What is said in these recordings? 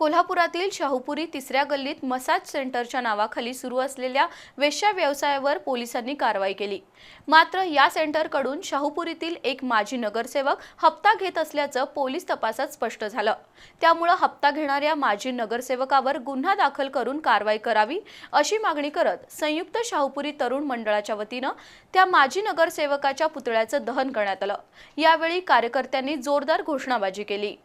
कोल्हापुरातील शाहूपुरी तिसऱ्या गल्लीत मसाज सेंटरच्या नावाखाली सुरू असलेल्या वेश्या व्यवसायावर पोलिसांनी कारवाई केली. मात्र या सेंटरकडून शाहूपुरीतील एक माजी नगरसेवक हप्ता घेत असल्याचं पोलीस तपासात स्पष्ट झालं. त्यामुळं हप्ता घेणाऱ्या माजी नगरसेवकावर गुन्हा दाखल करून कारवाई करावी अशी मागणी करत संयुक्त शाहूपुरी तरुण मंडळाच्या वतीनं त्या माजी नगरसेवकाच्या पुतळ्याचं दहन करण्यात आलं. यावेळी कार्यकर्त्यांनी जोरदार घोषणाबाजी केली.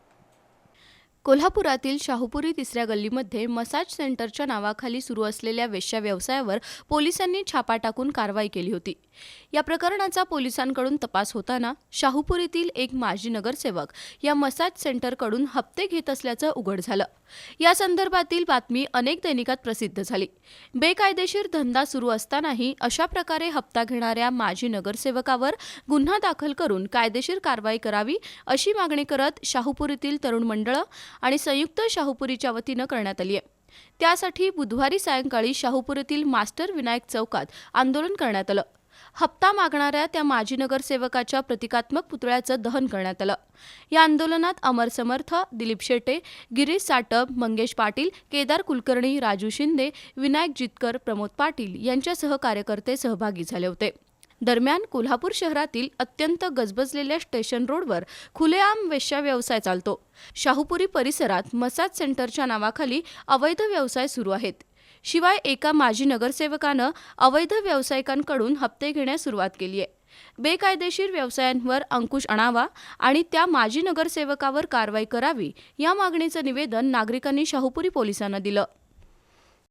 कोल्हापुरातील शाहूपुरी तिसऱ्या गल्लीमध्ये मसाज सेंटरच्या नावाखाली सुरू असलेल्या वेश्या व्यवसायावर पोलिसांनी छापा टाकून कारवाई केली होती. या प्रकरणाचा पोलिसांकडून तपास होताना शाहूपुरीतील एक माजी नगरसेवक या मसाज सेंटरकडून हप्ते घेत असल्याचं उघड झालं. या संदर्भातील बातमी अनेक दैनिकात प्रसिद्ध झाली. बेकायदेशीर धंदा सुरू असतानाही अशा प्रकारे हप्ता घेणाऱ्या माजी नगरसेवकावर गुन्हा दाखल करून कायदेशीर कारवाई करावी अशी मागणी करत शाहूपुरीतील तरुण मंडळं आणि संयुक्त शाहूपुरीच्या वतीनं करण्यात आली आहे. त्यासाठी बुधवारी सायंकाळी शाहूपुरीतील मास्टर विनायक चौकात आंदोलन करण्यात आलं. हप्ता मागणाऱ्या त्या माजी नगरसेवकाच्या प्रतिकात्मक पुतळ्याचं दहन करण्यात आलं. या आंदोलनात अमर समर्थ दिलीप शेटे गिरीश साटप मंगेश पाटील केदार कुलकर्णी राजू शिंदे विनायक जितकर प्रमोद पाटील यांच्यासह कार्यकर्ते सहभागी झाले होते. दरम्यान कोल्हापूर शहरातील अत्यंत गजबजलेल्या स्टेशन रोडवर खुलेआम वेश्या व्यवसाय चालतो. शाहूपुरी परिसरात मसाज सेंटरच्या नावाखाली अवैध व्यवसाय सुरू आहेत. शिवाय एका माजी नगरसेवकानं अवैध व्यावसायिकांकडून हप्ते घेण्यास सुरुवात केली आहे. बेकायदेशीर व्यवसायांवर अंकुश आणावा आणि त्या माजी नगरसेवकावर कारवाई करावी या मागणीचं निवेदन नागरिकांनी शाहूपुरी पोलिसांना दिलं.